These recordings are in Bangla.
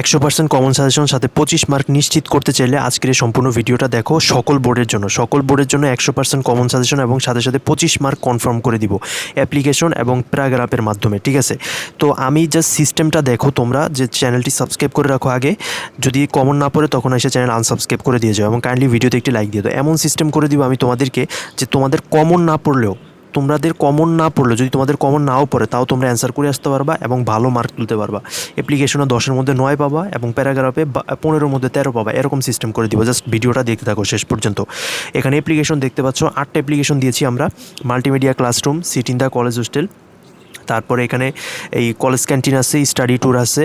একশো পার্সেন্ট কমন সাজেশন সাথে পঁচিশ মার্ক নিশ্চিত করতে চাইলে আজকের এই সম্পূর্ণ ভিডিওটা দেখো সকল বোর্ডের জন্য। সকল বোর্ডের জন্য একশো পার্সেন্ট কমন সাজেশন এবং সাথে সাথে পঁচিশ মার্ক কনফার্ম করে দিব অ্যাপ্লিকেশন এবং প্যারাগ্রাফের মাধ্যমে, ঠিক আছে? তো আমি জাস্ট সিস্টেমটা দেখো তোমরা, যে চ্যানেলটি সাবস্ক্রাইব করে রাখো আগে। যদি কমন না পড়ে, তখন এসে চ্যানেল আনসাবস্ক্রাইব করে দিয়ে যাও এবং কাইন্ডলি ভিডিওতে একটি লাইক দিয়ে দাও। এমন সিস্টেম করে দিব আমি তোমাদেরকে, যে তোমাদের কমন না পড়লেও তোমাদের কমন না পড়লে, যদি তোমাদের কমন নাও পড়ে, তাও তোমরা অ্যান্সার করে আসতে পারবা এবং ভালো মার্ক তুলতে পারবা। অ্যাপ্লিকেশনে দশের মধ্যে নয় পাবা এবং প্যারাগ্রাফে পনেরোর মধ্যে তেরো পাবা, এরকম সিস্টেম করে দিব। জাস্ট ভিডিওটা দেখতে থাকো শেষ পর্যন্ত। এখানে অ্যাপ্লিকেশন দেখতে পাচ্ছ, আটটা অ্যাপ্লিকেশন দিয়েছি আমরা। Multimedia classroom seat in the college hostel তারপরে এখানে এই কলেজ ক্যান্টিন আছে স্টাডি ট্যুর আছে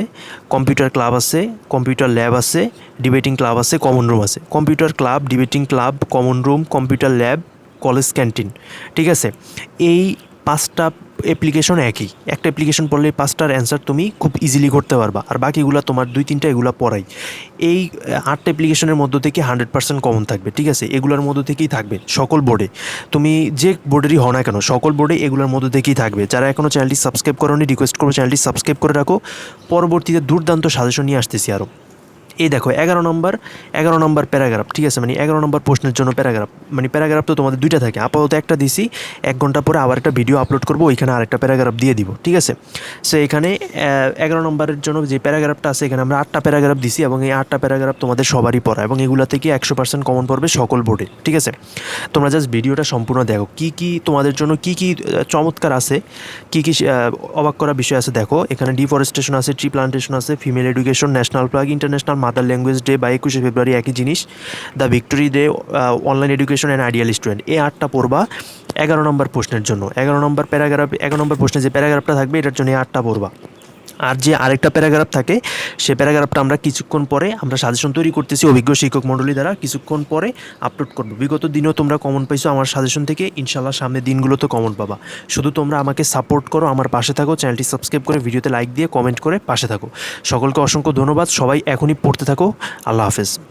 কম্পিউটার ক্লাব আছে কম্পিউটার ল্যাব আছে ডিবেটিং ক্লাব আছে কমন রুম আছে। Computer club debating club common room computer lab college canteen, ঠিক আছে? এই পাঁচটা অ্যাপ্লিকেশন একই। একটা অ্যাপ্লিকেশন পড়লে পাঁচটার অ্যান্সার তুমি খুব ইজিলি করতে পারবা। আর বাকিগুলো তোমার দুই, তিনটা এগুলো পড়াই। এই আটটা অ্যাপ্লিকেশনের মধ্য থেকে হান্ড্রেড পার্সেন্ট কমন থাকবে, ঠিক আছে? এগুলোর মধ্য থেকেই থাকবে সকল বোর্ডে তুমি যে বোর্ডেরই হও না কেন, সকল বোর্ডে এগুলোর মধ্য থেকেই থাকবে। যারা এখনও চ্যানেলটি সাবস্ক্রাইব করোনি রিকোয়েস্ট করব চ্যানেলটি সাবস্ক্রাইব করে রাখো। পরবর্তীতে দুর্দান্ত সাজেশন নিয়ে আসতেছি আরও এই দেখো, এগারো নম্বর এগারো নম্বর প্যারাগ্রাফ, ঠিক আছে? মানে এগারো নম্বর প্রশ্নের জন্য প্যারাগ্রাফ। মানে প্যারাগ্রাফ তো তোমাদের দুইটা থাকে। আপাতত একটা দিছি, এক ঘণ্টা পরে আবার একটা ভিডিও আপলোড করব, ওইখানে আরেকটা প্যারাগ্রাফ দিয়ে দিব, ঠিক আছে? সো এখানে এগারো নম্বরের জন্য যে প্যারাগ্রাফটা আছে, এখানে আমরা আটটা প্যারাগ্রাফ দিছি এবং এই আটটা প্যারাগ্রাফ তোমাদের সবারই পড়া এবং এগুলো থেকে একশো পার্সেন্ট কমন পড়বে সকল বোর্ডে ঠিক আছে? তোমরা জাস্ট ভিডিওটা সম্পূর্ণ দেখো। কি কি তোমাদের জন্য, কি কি চমৎকার আছে, কি কি অবাক করা বিষয় আছে, দেখো। এখানে ডিফরেস্টেশন আছে ট্রি প্লান্টেশন আছে female education national plug international mother language day বা একুশে ফেব্রুয়ারি একই জিনিস। The victory day online education and ideal student এই আটটা পড়বা এগারো নম্বর প্রশ্নের জন্য। এগারো নম্বর প্যারাগ্রাফ, এগারো নম্বর প্রশ্নে যে প্যারাগ্রাফটা থাকবে, এটার জন্য আটটা পড়বা। আর যে আরেকটা প্যারাগ্রাফ থাকে, সে প্যারাগ্রাফটা আমরা কিছুক্ষণ পরে আমরা সাজেশন তৈরি করতেছি অভিজ্ঞ শিক্ষক মণ্ডলী দ্বারা। কিছুক্ষণ পরে আপলোড করব। বিগত দিনেও তোমরা কমন পাইছো আমার সাজেশন থেকে। ইনশাল্লাহ সামনের দিনগুলোতে কমন পাবা। শুধু তোমরা আমাকে সাপোর্ট করো, আমার পাশে থাকো চ্যানেলটি সাবস্ক্রাইব করে ভিডিওতে লাইক দিয়ে কমেন্ট করে পাশে থাকো। সকলকে অসংখ্য ধন্যবাদ। সবাই এখনই পড়তে থাকো। আল্লাহ হাফেজ।